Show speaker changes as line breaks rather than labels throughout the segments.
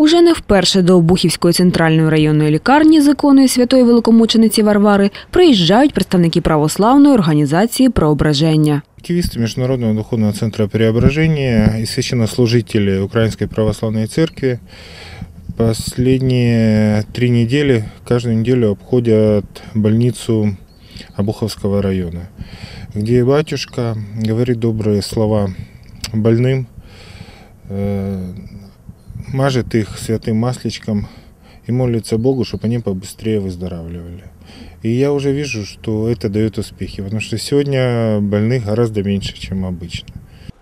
Уже не вперше до Обухівської центральної районної лікарні з іконою святої великомучениці Варвари приїжджають представники православної організації Преображення.
Активисты Международного духовного центра преображения и священнослужители Украинской православной церкви последние три недели, каждую неделю обходят больницу Обуховского района, где батюшка говорит добрые слова больным, э, мажет их святым масличком и молится Богу, чтобы они побыстрее выздоравливали. И я уже вижу, что это дает успехи, потому что сегодня больных гораздо меньше, чем обычно.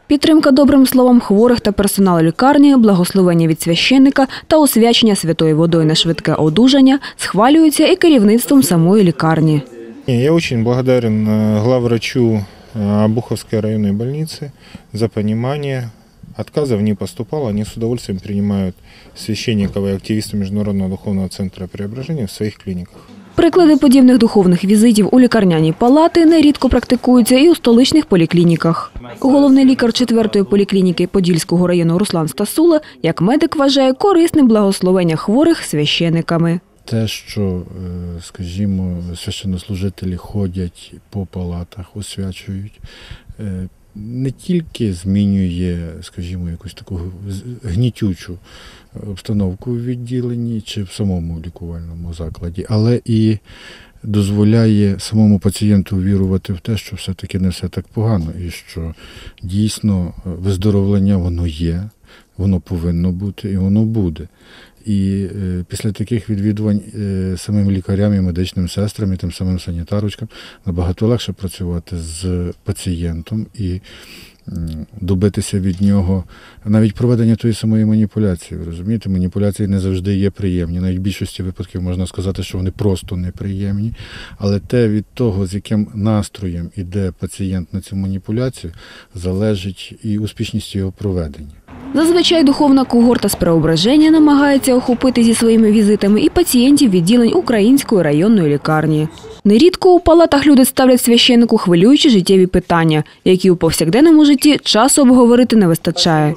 Підтримка добрим словом хворих та персоналу лікарні, благословення від священника та освячення святою водою на швидке одужання схвалюються і керівництвом самої лікарні.
Не, Я очень благодарен э, главврачу э, Обуховской районной больницы за понимание. Отказов не поступало, они с удовольствием принимают священников и активистов Международного духовного центра преображения в своих клиниках.
Приклади подібних духовних візитів у лікарняні палати нерідко практикуються і у столичних поліклініках. Головний лікар четвертої поліклініки Подільського району Руслан Стасула, як медик вважає корисним благословення хворих священиками.
Те, що, е, скажімо, священнослужителі ходять по палатах, освячують, е, не тільки змінює, скажімо, якусь таку гнітючу обстановку в відділенні чи в самому лікувальному закладі, але і дозволяє самому пацієнту вірувати в те, що все-таки не все так погано, і що дійсно е, виздоровлення воно є, воно повинно бути і воно буде. І е, після таких відвідувань е, самим лікарям і медичним сестрам, і тим самим санітарочкам набагато легше працювати з пацієнтом і м, добитися від нього навіть проведення тої самої маніпуляції. Ви розумієте, маніпуляції не завжди є приємні. Навіть в більшості випадків можна сказати, що вони просто неприємні. Але те від того, з яким настроєм іде пацієнт на цю маніпуляцію, залежить і успішність його проведення.
Зазвичай духовна когорта з преображення намагається охопити зі своїми візитами і пацієнтів відділень української районної лікарні. Нерідко у палатах люди ставлять священнику хвилюючі життєві питання, які у повсякденному житті часу обговорити не вистачає.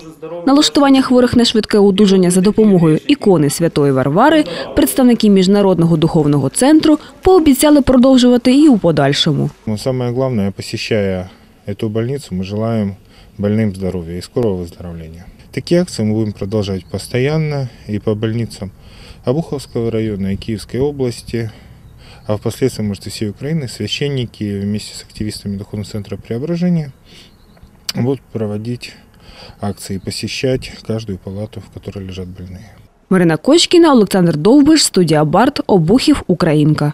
Налаштування хворих на швидке одужання за допомогою ікони святої Варвари представники міжнародного духовного центру пообіцяли продовжувати і у подальшому.
Но самое главное, посещая эту больницу, мы желаем больным здоровья и скорого выздоровления. Такие акции мы будем продолжать постоянно и по больницам Обуховского района и Киевской области, а впоследствии, может, и всей Украины, священники вместе с активистами Духовного центра преображения будут проводить акции, посещать каждую палату, в которой лежат больные.
Марина Кочкіна, Олександр Довбиш, студія Барт, Обухів, Українка.